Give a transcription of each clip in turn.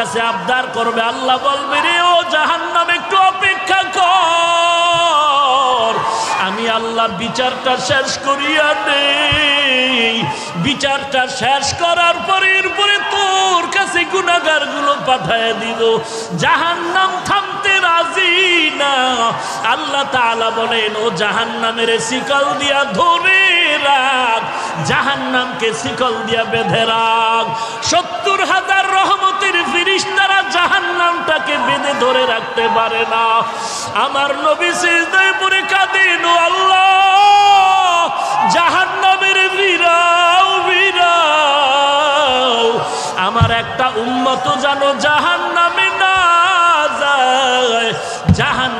কাছে আবদার করবে, আল্লাহ বলবে, রে ও জাহান্নাম, একটু অপেক্ষা কর। আমি আল্লাহ বিচারটা শেষ করিয়া নেই। বিচারটা শেষ করার পরে এরপরে তোর কাছে গুণাগারগুলো পাঠায় দিব। জাহান্নাম থামতে রাজি না। আল্লাহ তাআলা বলেন, ও জাহান্নামের শিকল দিয়া ধরে রাখ। জাহান্নামকে শিকল দিয়া বেঁধে রাখ। সত্তর হাজার ফিরিস্তারা জাহান্নামটাকে বেঁধে ধরে রাখতে পারে না। আমার নবী সিজদায় পড়ে কাঁদিন আল্লাহ আল্লাহ জাহান্নামের বিরাও বিরাও আমার একটা উন্মত জানো জাহান না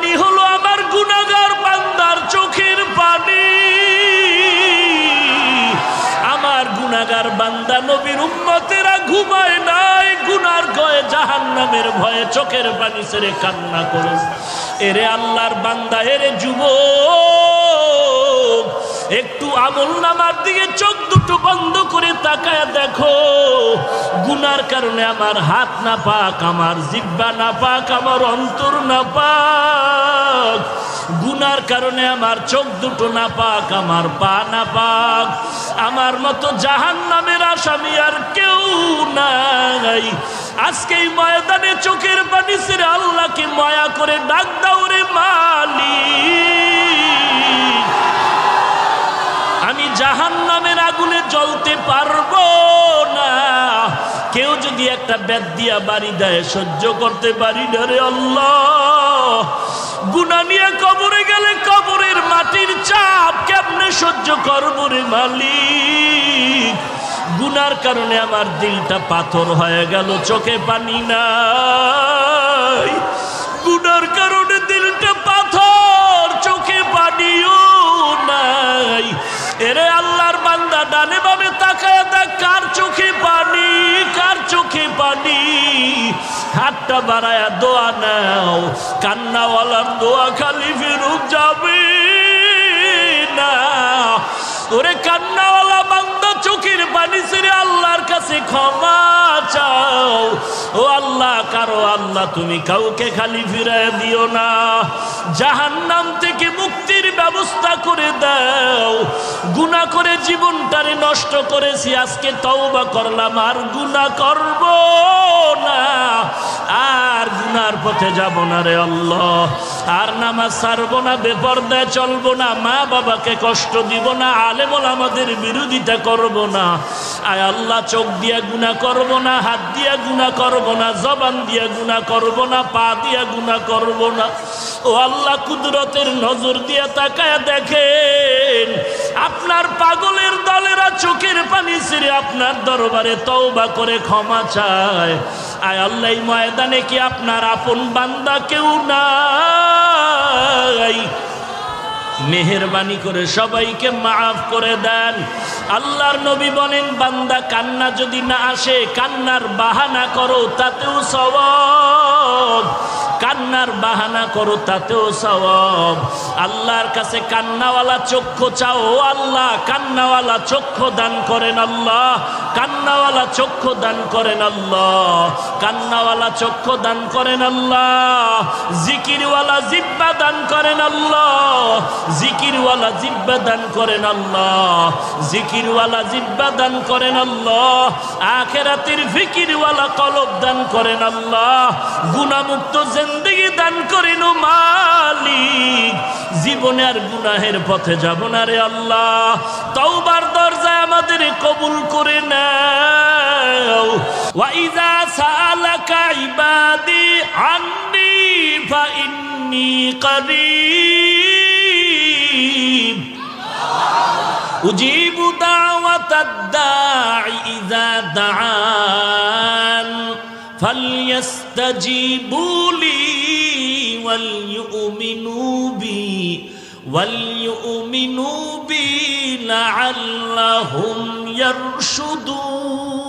পানি হলো আমার গুনাগার বান্দার চোখের পানি। আমার গুনাগার বান্দা নবীর উম্মতেরা ঘুমায় নাই, গুনার গয়ে জাহান্নামের ভয়ে চোখের পানি ছেড়ে কান্না করে। এরে আল্লাহর বান্দা, এরে যুবক, একটু আমল নামার দিকে চোখ দুটো বন্ধ করে তাকায় দেখো। গুনার কারণে আমার হাত না পাক, আমার জিব্বা না পাক, আমার অন্তর না পাক। গুনার কারণে আমার চোখ দুটো না পাক, আমার পা না পাক। আমার মতো জাহান নামের আসামি আর কেউ নাই। আজকে এই ময়দানে চোখের পানি ছেড়ে আল্লাহকে মায়া করে ডাক দাও রে মালিক। জাহান নামের আগুনে জ্বলতে পারব না। কেউ যদি একটা বেদ দিয়া বাড়ি দেয়, সহ্য করতে পারি না রে গুনা নিয়ে কবরে গেলে কবরের মাটির চাপ কেমনে সহ্য করব রে মালিক? গুনার কারণে আমার দিলটা পাথর হয়ে গেল, চোখে পানি নাই। গুনার কারণে হাতটা বাড়ায়া দোয়া নাও। কান্নাওয়ালার দোয়া খালি ফেরত যাবে না। ওরে কান্নাওয়ালা বান্দা, চোখের পানি ছেড়ে আল্লাহর কাছে ক্ষমা চাও। ও আল্লাহ, কারও আল্লাহ তুমি কাউকে খালি ফিরায় দিও না। জাহান্নাম থেকে মুক্তির ব্যবস্থা করে দাও। গুনাহ করে জীবনটারে নষ্ট করেছি, আজকে তওবা করলাম, আর গুনাহ করব না। পথে যাব না রে আল্লাহ। আর নামাজ ছাড়বো না, বেপর্দায় চলবো না, মা বাবাকে কষ্ট দিব না, আলেমল আমাদের বিরোধিতা করব না। আয় আল্লাহ, চোখ দিয়া গুণা করব না, হাত দিয়া গুণা করব না, জবান দিয়া গুণা করব না, পা দিয়া গুণা করব না। ও আল্লাহ, কুদরতের নজর দিয়া তাকায় দেখেন, আপনার পাগলের দলেরা চোখের পানি ছেড়ে আপনার দরবারে তওবা করে ক্ষমা চায়। আয় আল্লাহ ময়দানে কি আপনার আপন বান্দা কেউ নাই? মেহরবানি করে সবাইকে মাফ করে দেন। আল্লাহর নবী বলেন, বান্দা কান্না যদি না আসে, কান্নার বাহানা করো, তাতেও সওয়াব। কান্নার বাহানা করো, তাতেও সওয়াব। আল্লাহর কাছে কান্নাওয়ালা চক্ষু চাও, আল্লাহ কান্নাওয়ালা চক্ষু দান করেন আল্লাহ। কান্নাওয়ালা চক্ষু দান করেন আল্লাহ, কান্নাওয়ালা চক্ষু দান করেন আল্লাহ, জিকিরওয়ালা জিব্বা দান করেন আল্লাহ, জিকিরওয়ালা জিব্বা দান করেন আল্লাহ, জিকিরওয়ালা জিব্বা দান করেন আল্লাহ, আখেরাতের ফিকিরওয়ালা কলব দান করেন আল্লাহ গুণামুক্ত জিন্দগি দান করেন মালিক, জীবনে আর গুনাহের পথে যাব না রে আল্লাহ তওবার দরজায় আমাদের কবুল করে নাও ওয়াইজা সালাকা ইবাদি আন্নি ফা ইন্নি করিব أجيب دعوة الداع إذا دعان فليستجيبوا لي وليؤمنوا بي وليؤمنوا بي لعلهم يرشدون.